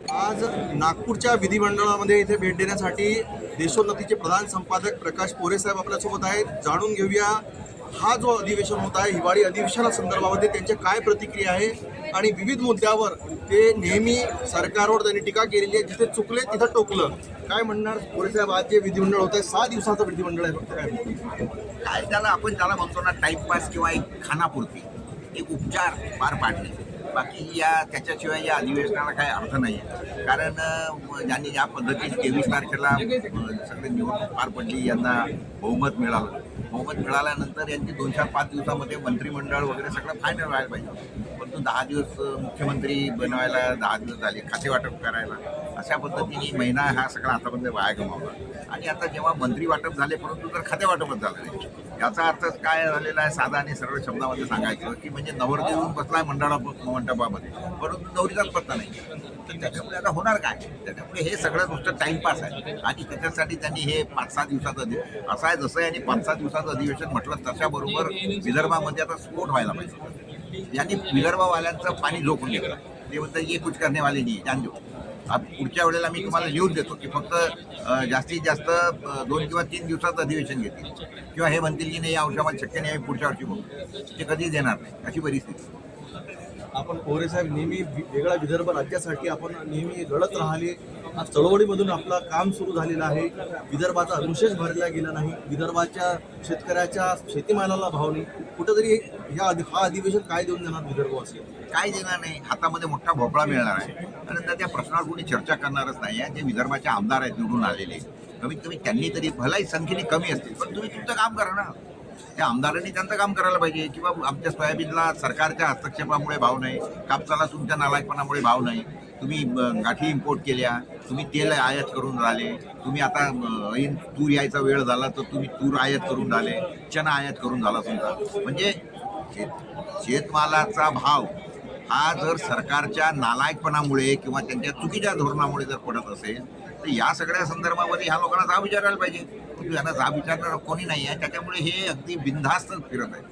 आज नागपूरच्या विधिमंडळामध्ये इथे भेट देण्यासाठी देशोन्नतीचे प्रधान संपादक प्रकाश पोरे साहेब आपल्यासोबत आहेत. जाणून घेऊया हा जो अधिवेशन होत आहे हिवाळी अधिवेशना संदर्भामध्ये त्यांच्या काय प्रतिक्रिया आहे आणि विविध मुद्द्यावर ते नेहमी सरकारवर त्यांनी टीका केलेली आहे. जिथे चुकले तिथं टोकलं. काय म्हणणार पोरे साहेब? आज जे विधिमंडळ होत आहे सहा दिवसाचं विधिमंडळ आहे फक्त काय? काय त्याला आपण त्याला म्हणतो ना टाईमपास किंवा एक खानापुरती. एक उपचार पार पाडले. बाकी या त्याच्याशिवाय या अधिवेशनाला काही अर्थ नाही आहे कारण ज्यांनी ज्या पद्धतीने तेवीस तारखेला सगळे निवडणूक पार पडली यांना बहुमत मिळालं. बहुमत मिळाल्यानंतर यांची दोन चार पाच दिवसामध्ये मंत्रिमंडळ वगैरे सगळं फायनल व्हायला पाहिजे. परंतु दहा दिवस मुख्यमंत्री बनवायला दहा दिवस झाले खाते वाटप करायला. अशा पद्धतीने महिना हा सगळा आतापर्यंत वाया गमावला. आणि आता जेव्हा मंत्री वाटप झाले परंतु तर खाते वाटपच झालं नाही. याचा अर्थ काय झालेला आहे? साधा आणि सरळ शब्दामध्ये सांगायचं की म्हणजे नवरदेव बसला आहे मंडळा मंडपामध्ये. परंतु नवरीचाच पत्ता नाही. तर त्याच्यामुळे आता होणार काय? त्याच्यामुळे हे सगळं नुसतं टाइमपास आहे. आणि त्याच्यासाठी त्यांनी हे पाच सहा दिवसाचं अधि असं आहे जसं यांनी पाच सहा दिवसाचं अधिवेशन म्हटलं तशाबरोबर विदर्भामध्ये आता स्फोट व्हायला पाहिजे. यांनी विदर्भवाल्यांचं पाणी झोपून घेतलं. ते म्हणतात ये कुछ करणे वाले नाही जाण पुढच्या वेळेला मी तुम्हाला लिहून देतो की फक्त जास्तीत जास्त दोन किंवा तीन दिवसात अधिवेशन घेतील. किंवा हे म्हणतील की नाही या आम्हाला शक्य नाही पुढच्या वर्षी बघू. ते कधीच देणार नाही अशी परिस्थिती. आपण कोरे साहेब नेहमी वेगळा विदर्भ राज्यासाठी आपण नेहमी लढत राहिले. आज चळवळीमधून आपलं काम सुरू झालेलं आहे. विदर्भाचा अनुशेष भरला गेला नाही. विदर्भाच्या शेतकऱ्याच्या शेतीमालाला भाव नाही. कुठंतरी ह्या अधि- हा अधिवेशन काय देऊन देणार विदर्भ असेल काय देणार नाही. हातामध्ये मोठा भोपळा मिळणार आहे. आणि त्या- त्या प्रश्नावर कोणी चर्चा करणारच नाही आहे. जे विदर्भाचे आमदार आहेत निवडून आलेले. कमीत कमी त्यांनी तरी भलाही संख्येने कमी असतील. पण तुम्ही तुमचं काम करा ना. त्या आमदारांनी त्यांचं काम करायला पाहिजे. किंवा आमच्या सोयाबीनला सरकारच्या हस्तक्षेपामुळे भाव नाही. कापसाला तुमच्या नालायकपणामुळे भाव नाही. तुम्ही गाठी इम्पोर्ट केल्या तुम्ही तेल आयात करून राहिले तुम्ही आता ऐन तूर यायचा वेळ झाला तर तुम्ही तूर आयात करून राहिले चना आयात करून झाला तुमचा. म्हणजे शेत शेतमालाचा भाव हा जर सरकारच्या नालायकपणामुळे किंवा त्यांच्या चुकीच्या धोरणामुळे जर पडत असेल तर या सगळ्या संदर्भामध्ये ह्या लोकांना जा विचारायला पाहिजे. यांना जा विचारणारं कोणी नाही आहे त्याच्यामुळे हे अगदी बिनधास्त फिरत आहे.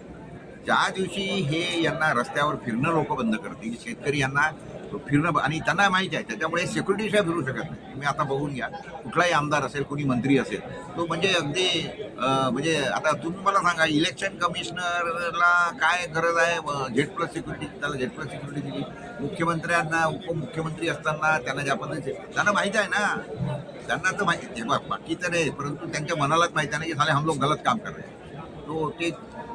ज्या दिवशी हे यांना रस्त्यावर फिरणं लोक बंद करतील शेतकरी यांना फिरणं आणि त्यांना माहिती आहे त्याच्यामुळे सेक्युरिटी शिवाय फिरू शकत नाही. तुम्ही आता बघून घ्या. कुठलाही आमदार असेल कोणी मंत्री असेल तो म्हणजे अगदी म्हणजे आता तुम्ही मला सांगा इलेक्शन कमिशनरला काय गरज आहे? झेड प्लस सिक्युरिटी त्याला झेड प्लस सिक्युरिटी दिली. मुख्यमंत्र्यांना उपमुख्यमंत्री असताना त्यांना ज्या पद्धतीचे त्यांना माहिती आहे ना. त्यांना तर माहिती बा- बाकी तर आहे परंतु त्यांच्या मनालाच माहिती आहे ना की झाले हम लोग गलत काम कर रहे तो ते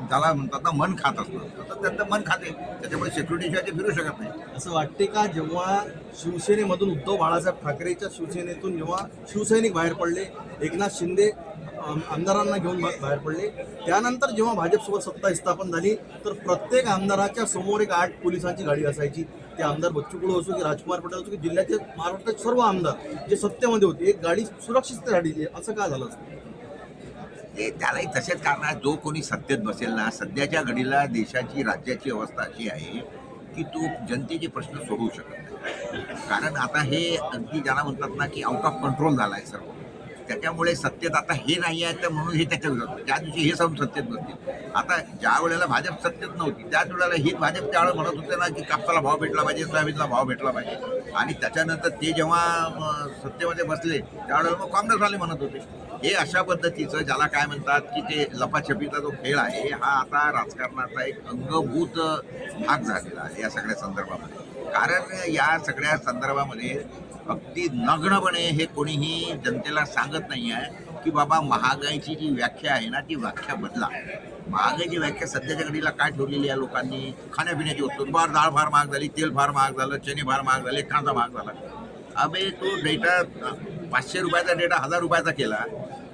त्याला म्हणतात ना मन खात असतं. तर त्यांचं मन खाते. त्याच्यामुळे सिक्युरिटीशिवाय ते फिरू शकत नाही. असं वाटते का जेव्हा शिवसेनेमधून उद्धव बाळासाहेब ठाकरेच्या शिवसेनेतून जेव्हा शिवसैनिक बाहेर पडले एकनाथ शिंदे आमदारांना घेऊन बाहेर पडले त्यानंतर जेव्हा भाजपसोबत सत्ता स्थापन झाली तर प्रत्येक आमदाराच्या समोर एक आठ पोलिसांची गाडी असायची. ते आमदार बच्चू कुळू असो की राजकुमार पटेल असो की जिल्ह्याचे महाराष्ट्राचे सर्व आमदार जे सत्तेमध्ये होते एक गाडी सुरक्षित गाडी असं का झालं असतं? ते त्यालाही तसेच कारण आहे जो कोणी सत्तेत बसेल ना सध्याच्या घडीला देशाची राज्याची अवस्था अशी आहे की तो जनतेचे प्रश्न सोडवू शकत नाही. कारण आता हे अगदी ज्याला म्हणतात ना की आउट ऑफ कंट्रोल झाला आहे सर्व. त्याच्यामुळे सत्तेत आता हे नाही आहे तर म्हणून हे त्याच्या विरोधात त्या दिवशी हे सम सत्तेत बसतील आता ज्या वेळेला भाजप सत्तेत नव्हती त्याच वेळेला ही भाजप त्यावेळेला म्हणत होते ना की कापसाला भाव भेटला पाहिजे सोयाबीनला भाव भेटला पाहिजे. आणि त्याच्यानंतर ते जेव्हा सत्तेमध्ये बसले त्यावेळेला मग काँग्रेसवाले म्हणत होते. हे अशा पद्धतीचं ज्याला काय म्हणतात की ते लपाछपीचा जो खेळ आहे हा आता राजकारणाचा एक अंगभूत भाग झालेला आहे या सगळ्या संदर्भामध्ये. कारण या सगळ्या संदर्भामध्ये अगदी नग्नपणे हे कोणीही जनतेला सांगत नाही आहे की बाबा महागाईची जी व्याख्या आहे ना ती व्याख्या बदला. महागाईची व्याख्या सध्याच्या घडीला काय ठेवलेली आहे लोकांनी? खाण्यापिण्याची वस्तू. बार डाळ फार महाग झाली तेल फार महाग झालं चणे फार महाग झाले कांदा महाग झाला. अबे तो डेटा पाचशे रुपयाचा डेटा हजार रुपयाचा केला.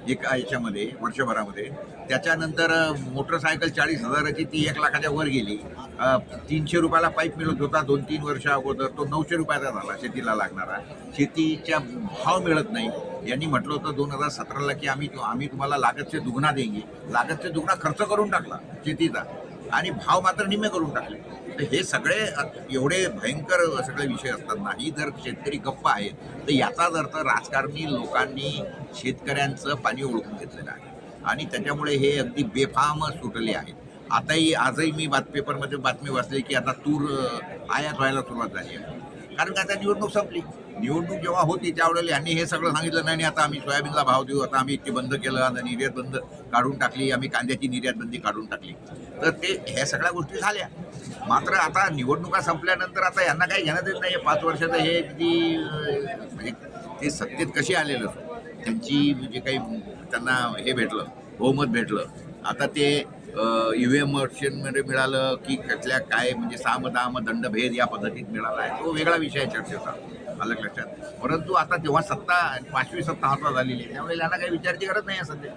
एका याच्यामध्ये वर्षभरामध्ये. त्याच्यानंतर मोटरसायकल चाळीस हजाराची ती एक लाखाच्या वर गेली. तीनशे रुपयाला पाईप मिळत होता दोन तीन वर्ष अगोदर. तो नऊशे रुपयाचा झाला शेतीला लागणारा. शेतीच्या भाव मिळत नाही. यांनी म्हटलं होतं दोन हजार सतराला की आम्ही आम्ही तुम्हाला लागतचे दुगणा देंगे. लागतचे दुगणा खर्च करून टाकला शेतीचा. आणि भाव मात्र निम्मे करून टाकले. तर हे सगळे एवढे भयंकर सगळे विषय असतात नाही जर शेतकरी गप्प आहेत तर याचाच अर्थ राजकारणी लोकांनी शेतकऱ्यांचं पाणी ओळखून घेतलेलं आहे. आणि त्याच्यामुळे हे अगदी बेफाम सुटले आहेत आताही आजही मी बातपेपरमध्ये बातमी वाचली की आता तूर आयात व्हायला सुरुवात झाली आहे. कारण का आता निवडणूक संपली. निवडणूक जेव्हा होती त्यावेळेला यांनी हे सगळं सांगितलं नाही आणि आता आम्ही सोयाबीनला भाव देऊ आता आम्ही इतकी बंद केलं आता निर्यात बंद काढून टाकली आम्ही कांद्याची निर्यात बंदी काढून टाकली. तर ते ह्या सगळ्या गोष्टी झाल्या. मात्र आता निवडणुका संपल्यानंतर आता यांना काही घेणं देत नाही पाच वर्षाचं हे किती म्हणजे ते सत्तेत कसे आलेलं? त्यांची जे काही त्यांना हे भेटलं बहुमत भेटलं. आता ते यू एम मशीनमध्ये मिळालं की कसल्या काय म्हणजे साम दाम दंड भेद या पद्धतीत मिळाला आहे. तो वेगळा विषय आहे चर्चेचा. अलग लक्षात. परंतु आता तेव्हा सत्ता पाचवी सत्ता हातात झालेली आहे त्यामुळे यांना काही विचारची गरज नाही आहे सध्या.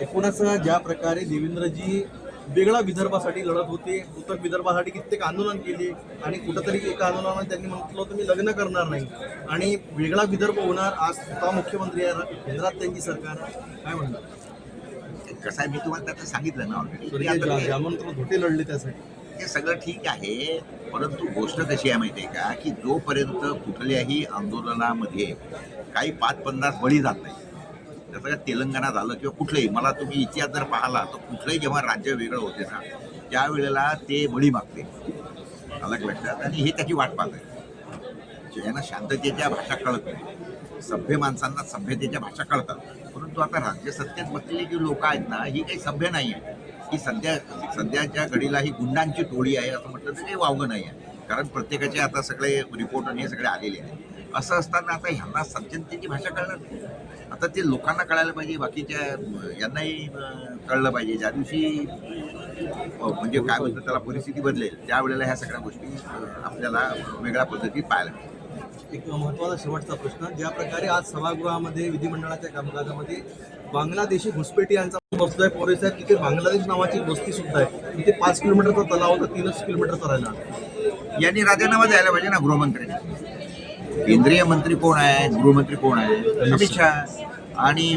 एकूणच ज्या प्रकारे देवेंद्रजी वेगळा विदर्भासाठी लढत होते उत्तर विदर्भासाठी कित्येक आंदोलन केले आणि कुठंतरी एका आंदोलनात त्यांनी म्हटलं होतं मी लग्न करणार नाही. आणि वेगळा विदर्भ होणार आज स्वतः मुख्यमंत्री आहे केंद्रात त्यांची सरकार काय म्हणणार? कसं आहे मी तुम्हाला त्याचं सांगितलं ना ऑलरेडी जामंत्र धोटे लढले त्यासाठी? हे सगळं ठीक आहे परंतु गोष्ट कशी आहे माहिती आहे का? की जोपर्यंत कुठल्याही आंदोलनामध्ये काही पाच पन्नास बळी जात नाही जसं का तेलंगणा झालं किंवा कुठलंही मला तुम्ही इतिहास जर पाहिला तर कुठलंही जेव्हा राज्य वेगळं होते ना त्यावेळेला ते बळी मागते. अलग लक्षात आणि हे त्याची वाट पाहत आहे. यांना शांततेच्या भाषा कळत नाही सभ्य माणसांना सभ्यतेच्या भाषा कळतात. परंतु आता राज्य सत्तेत बसलेली जी लोक आहेत ना ही काही सभ्य नाही आहे ही सध्या सध्याच्या घडीला ही गुंडांची टोळी आहे असं म्हटलं तर काही वावगं नाही आहे. कारण प्रत्येकाचे आता सगळे रिपोर्ट आणि हे सगळे आलेले आहेत. असं असताना आता ह्यांना सज्जनतेची भाषा कळणार नाही. आता ते लोकांना कळायला पाहिजे बाकीच्या यांनाही कळलं पाहिजे. ज्या दिवशी म्हणजे काय म्हणतात त्याला परिस्थिती बदलेल त्यावेळेला ह्या सगळ्या गोष्टी आपल्याला वेगळ्या पद्धतीत पाहायला मिळतील. एक महत्त्वाचा शेवटचा प्रश्न. ज्या प्रकारे आज सभागृहामध्ये विधिमंडळाच्या कामकाजामध्ये बांगलादेशी घुसपेटी यांचा बसतोय पोरे आहे तिथे बांगलादेश नावाची वस्ती सुद्धा आहे. तिथे पाच किलोमीटरचा तलाव होता तीनच किलोमीटरचा राहिला. यांनी राजीनामा द्यायला पाहिजे ना गृहमंत्री केंद्रीय मंत्री कोण आहे? गृहमंत्री कोण आहे? अमित शहा. आणि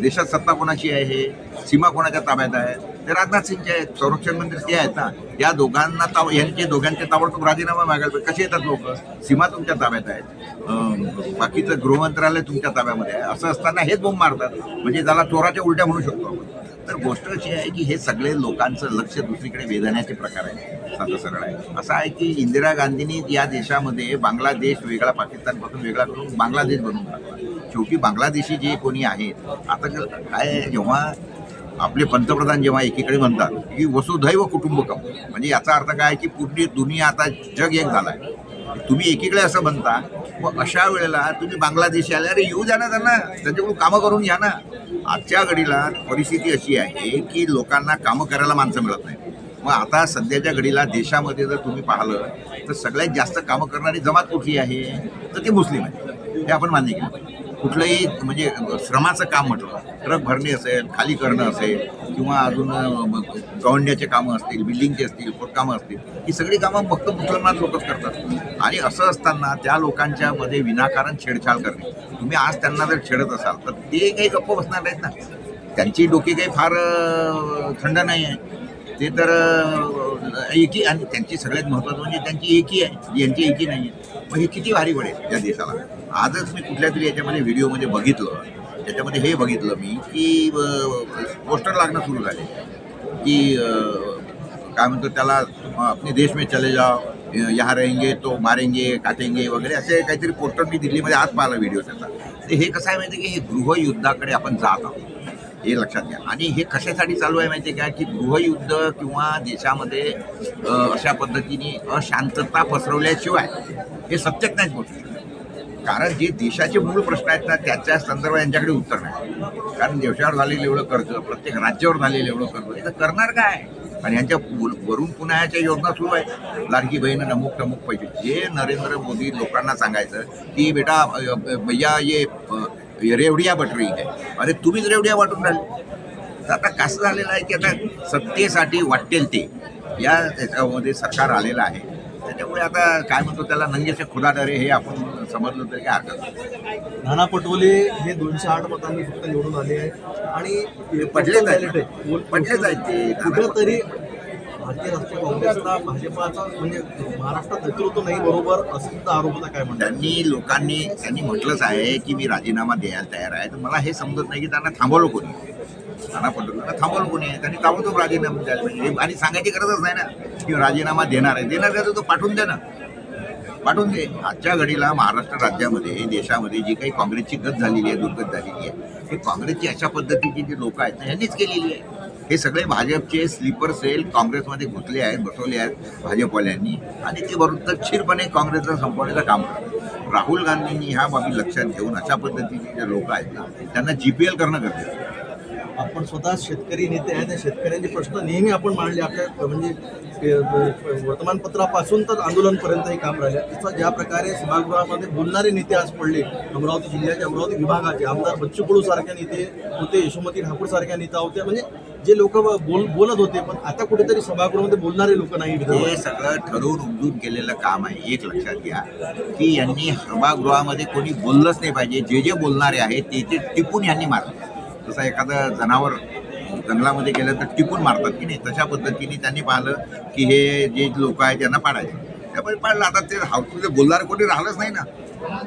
देशात सत्ता कोणाची आहे? सीमा कोणाच्या ताब्यात आहे? ते राजनाथ सिंगचे आहेत. संरक्षण मंत्री ते आहेत ना या दोघांना ताव यांचे दोघांचे ताबडतोब राजीनामा मागायला कसे येतात लोक? सीमा तुमच्या ताब्यात आहेत. बाकीचं गृहमंत्रालय तुमच्या ताब्यामध्ये आहे. असं असताना हेच बोंब मारतात. म्हणजे त्याला चोराच्या उलट्या म्हणू शकतो आपण. तर गोष्ट अशी आहे की हे सगळे लोकांचं लक्ष दुसरीकडे वेधण्याचे प्रकार आहे साधं सरळ आहे. असं आहे की इंदिरा गांधींनी या देशामध्ये बांगलादेश वेगळा पाकिस्तानपासून वेगळा करून बांगलादेश बनवून टाकला. शेवटी बांगलादेशी जे कोणी आहेत आता काय जेव्हा आपले पंतप्रधान जेव्हा एकीकडे म्हणतात की वसुधैव कुटुंबकम. म्हणजे याचा अर्थ काय आहे की पूर्ण दुनिया आता जग एक झाला आहे तुम्ही एकीकडे असं म्हणता मग अशा वेळेला तुम्ही बांगलादेशी आले अरे येऊ द्या ना त्यांना त्यांच्याकडून कामं करून घ्या ना. आजच्या घडीला परिस्थिती अशी आहे की लोकांना कामं करायला माणसं मिळत नाही मग आता सध्याच्या घडीला देशामध्ये जर तुम्ही पाहिलं तर सगळ्यात जास्त कामं करणारी जमात कुठली आहे? तर ती मुस्लिम आहे. हे आपण मान्य केलं. कुठलंही म्हणजे श्रमाचं काम म्हटलं ट्रक भरणे असेल खाली करणं असेल किंवा अजून गवंड्याचे कामं असतील बिल्डिंगचे असतील खोदकामं असतील ही सगळी कामं फक्त मुसलमान लोकच करतात. आणि असं असताना त्या लोकांच्या मध्ये विनाकारण छेडछाड करणे. तुम्ही आज त्यांना जर छेडत असाल तर ते काही गप्प बसणार नाहीत ना. त्यांची डोकी काही फार थंड नाही आहे ते तर एकी आणि त्यांची सगळ्यात महत्त्वाचं म्हणजे त्यांची एकी आहे. यांची एकी नाही आहे मग हे किती भारी पडेल या देशाला आजच मी कुठल्या तरी याच्यामध्ये व्हिडिओमध्ये बघितलं. त्याच्यामध्ये हे बघितलं मी की पोस्टर लागणं सुरू झाले. की काय म्हणतो त्याला आपले अपने देश में चले जाओ यहाँ रहेंगे तो मारेंगे काटेंगे वगैरे असे काहीतरी पोस्टर मी दिल्लीमध्ये आज पाहिला व्हिडिओ त्याचा. ते हे कसं आहे माहिती की? हे गृहयुद्धाकडे आपण जात आहोत. हे लक्षात घ्या. आणि हे कशासाठी चालू आहे माहिती आहे का? की गृहयुद्ध किंवा देशामध्ये अशा पद्धतीने अशांतता पसरवल्याशिवाय हे सत्यच नाहीच पोहोचू कारण जे देशाचे मूळ प्रश्न आहेत ना त्याच्या संदर्भात यांच्याकडे उत्तर नाही. कारण देशावर झालेलं एवढं कर्ज प्रत्येक राज्यावर झालेलं एवढं कर्ज हे तर करणार काय? आणि यांच्या वरून वरून पुन्हा योजना सुरू आहे लाडकी बहीण अमुक टमुक पैसे. जे नरेंद्र मोदी लोकांना सांगायचं की बेटा भैया ये रेवडिया बट रही है अरे तुम्हीच रेवडिया वाटून राहिले तर आता कसं झालेलं आहे की आता सत्तेसाठी वाटेल ते या त्याच्यामध्ये सरकार आलेलं आहे त्याच्यामुळे आता काय म्हणतो त्याला नंगेचे खुदा डरे हे आपण समजलं तरी काय हरकत. नाना पटोले हे दोनशे आठ मतांनी फक्त निवडून आले आहेत आणि पडलेच आहेत. आहे. पडलेच आहेत ते. कुठेतरी भारतीय राष्ट्रीय काँग्रेसला भाजपाचा म्हणजे महाराष्ट्रात नेतृत्व नाही बरोबर असं सुद्धा आरोप होता काय म्हणतात? त्यांनी लोकांनी त्यांनी म्हटलंच आहे की मी राजीनामा द्यायला तयार आहे. तर मला हे समजत नाही की त्यांना थांबवलं कोणी? नाना पटोलेंना थांबवलं कोणी? आहे त्यांनी ताबडतोब राजीनामा द्यायला पाहिजे. आणि सांगायची गरजच नाही ना की राजीनामा देणार आहे. देणार आहे तर तो पाठवून द्या ना. पाठवून दे. आजच्या घडीला महाराष्ट्र राज्यामध्ये देशामध्ये जी काही काँग्रेसची गत झालेली आहे दुर्गत झालेली आहे ही काँग्रेसची अशा पद्धतीची जी लोक आहेत ह्यांनीच यांनीच केलेली आहे. हे सगळे भाजपचे स्लीपर सेल काँग्रेसमध्ये घुसले आहेत बसवले आहेत भाजपवाल्यांनी. आणि ते वृत्तशीरपणे काँग्रेसला संपवण्याचं काम करतात. राहुल गांधींनी ह्या बाबी लक्षात घेऊन अशा पद्धतीचे जे लोक आहेत ना त्यांना जी पी एल करणं गरजेचं आहे. आपण स्वतः शेतकरी नेते आहेत त्या शेतकऱ्यांचे प्रश्न नेहमी आपण मांडले आपल्या म्हणजे वर्तमानपत्रापासून तर आंदोलनपर्यंत हे काम राहिले. तसं ज्या प्रकारे सभागृहामध्ये बोलणारे नेते आज पडले अमरावती जिल्ह्याच्या अमरावती विभागाचे आमदार बच्चू कडू सारख्या नेते होते यशोमती ठाकूर सारख्या नेता होत्या म्हणजे जे लोक बोल बोलत होते पण आता कुठेतरी सभागृहामध्ये बोलणारे लोक नाही हे सगळं ठरवून उमजून केलेलं काम आहे. एक लक्षात घ्या की यांनी सभागृहामध्ये कोणी बोललंच नाही पाहिजे. जे जे बोलणारे आहेत ते ते टिपून यांनी मारलं जसं एखादं जनावर जंगलामध्ये गेलं तर टिपून मारतात की नाही? तशा पद्धतीने त्यांनी पाहिलं की हे जे लोक आहेत त्यांना पाडायचं. त्यामुळे पाडलं. आता ते हाऊसमध्ये बोलणारं कोणी राहिलंच नाही ना.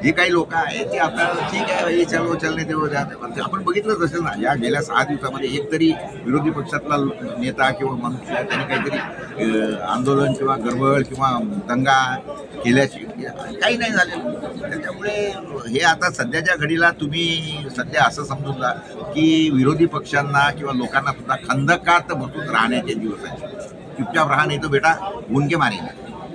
जे काही लोक आहेत ते आता ठीक आहे हे चलो चलने तेवढं द्या. आपण बघितलंच असेल ना या गेल्या सहा दिवसामध्ये एक तरी विरोधी पक्षातला नेता किंवा मनुष्य त्यांनी काहीतरी आंदोलन किंवा गडबड किंवा दंगा केल्याची काही नाही झालेलं. त्याच्यामुळे हे आता सध्याच्या घडीला तुम्ही सध्या असं समजून जा की विरोधी पक्षांना किंवा लोकांना सुद्धा खंदकात बसून राहण्याचे दिवस आहेत. चुपचाप राहा नाही तो बेटा गुणके मारेल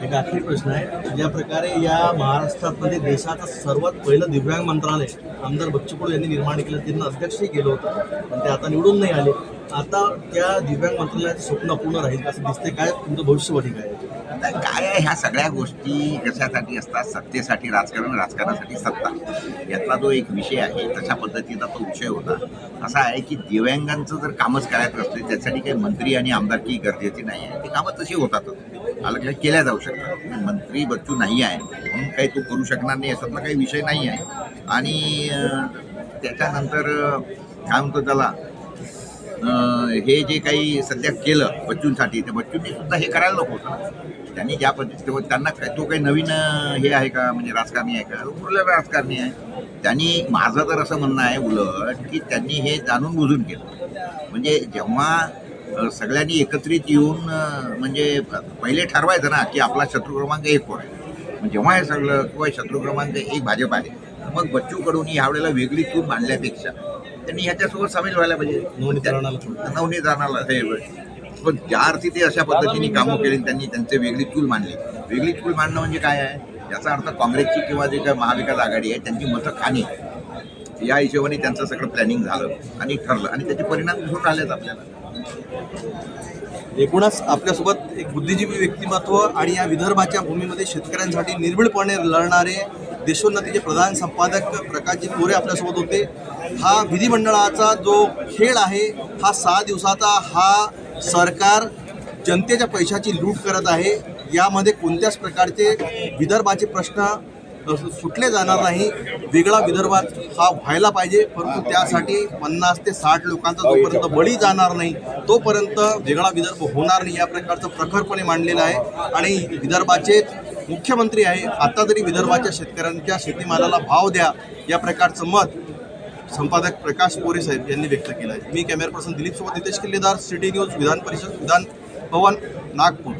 एक आखरी प्रश्न आहे. ज्या प्रकारे या महाराष्ट्रामध्ये देशाचं सर्वात पहिलं दिव्यांग मंत्रालय आमदार बच्चू कडू यांनी निर्माण केलं त्यांना अध्यक्षही केलं होतं पण ते आता निवडून नाही आले. आता त्या दिव्यांग मंत्रालयाचं स्वप्न पूर्ण राहील असं दिसते काय तुमचं भविष्यवाणी काय आता काय आहे ह्या सगळ्या गोष्टी कशासाठी असतात? सत्तेसाठी राजकारण राजकारणासाठी सत्ता. यातला जो एक विषय आहे तशा पद्धतीचा तो विषय होता. असा आहे की दिव्यांगांचं जर कामच करायचं असते त्यासाठी काही मंत्री आणि आमदारकी गरजेची नाही आहे. ती कामं तशी होतातच. अलग केल्या जाऊ शकतात. मंत्री बच्चू नाही आहे. म्हणून काही तो करू शकणार नाही असातला काही विषय नाही आहे. आणि त्याच्यानंतर काय म्हणतो त्याला हे जे काही सध्या केलं बच्चूंसाठी ते बच्चूंनी सुद्धा हे करायला नको होतं त्यांनी ज्या पद्धतीने त्यांना काय- तो काही नवीन हे आहे का म्हणजे राजकारणी आहे का उरलेला राजकारणी आहे. त्यांनी माझं तर असं म्हणणं आहे उलट की त्यांनी हे जाणून बुजून केलं. म्हणजे जेव्हा सगळ्यांनी एकत्रित येऊन म्हणजे पहिले ठरवायचं ना की आपला शत्रू क्रमांक एक कोण आहे. मग जेव्हा हे सगळं किंवा शत्रू क्रमांक एक भाजप आहे मग बच्चू कडून यावेळेला वेगळी चूक मांडल्यापेक्षा त्यांनी ह्याच्यासोबत सामील व्हायला पाहिजे. थोडं. नवनीकरणाला हे पण ज्या अर्थी ते अशा पद्धतीने कामं केली त्यांनी त्यांचे वेगळी चूल मांडली. वेगळी चूल मांडणं म्हणजे काय आहे? याचा अर्थ काँग्रेसची किंवा जे काय महाविकास आघाडी आहे त्यांची मतं खाणी. या हिशोबाने त्यांचं सगळं प्लॅनिंग झालं आणि ठरलं आणि त्याचे परिणाम दिसून राहिलेत आपल्याला. एकूणच आपल्यासोबत एक बुद्धिजीवी व्यक्तिमत्व आणि या विदर्भाच्या भूमीमध्ये शेतकऱ्यांसाठी निर्भीडपणे लढणारे देशोन्नतीचे प्रधान संपादक प्रकाशजी मोरे आपल्यासोबत होते. हा विधिमंडळाचा जो खेळ आहे हा सहा दिवसाचा हा सरकार जनतेच्या पैशाची लूट करत आहे. यामध्ये कोणत्याच प्रकारचे विदर्भाचे प्रश्न सुटले जाणार नाही. वेगळा विदर्भात हा व्हायला पाहिजे. परंतु त्यासाठी पन्नास ते साठ लोकांचा जोपर्यंत बळी जाणार नाही तोपर्यंत वेगळा विदर्भ होणार नाही. या प्रकारचं प्रखरपणे मांडलेलं आहे. आणि विदर्भाचे मुख्यमंत्री आहे. आता तरी विदर्भाच्या शेतकऱ्यांच्या शेतीमालाला भाव द्या या प्रकारचं मत संपादक प्रकाश मोरे साहेब यांनी व्यक्त केलं आहे. मी कॅमेरा पर्सन दिलीप सोबत नितेश किल्लेदार सिटी न्यूज विधान परिषद विधान भवन नागपूर.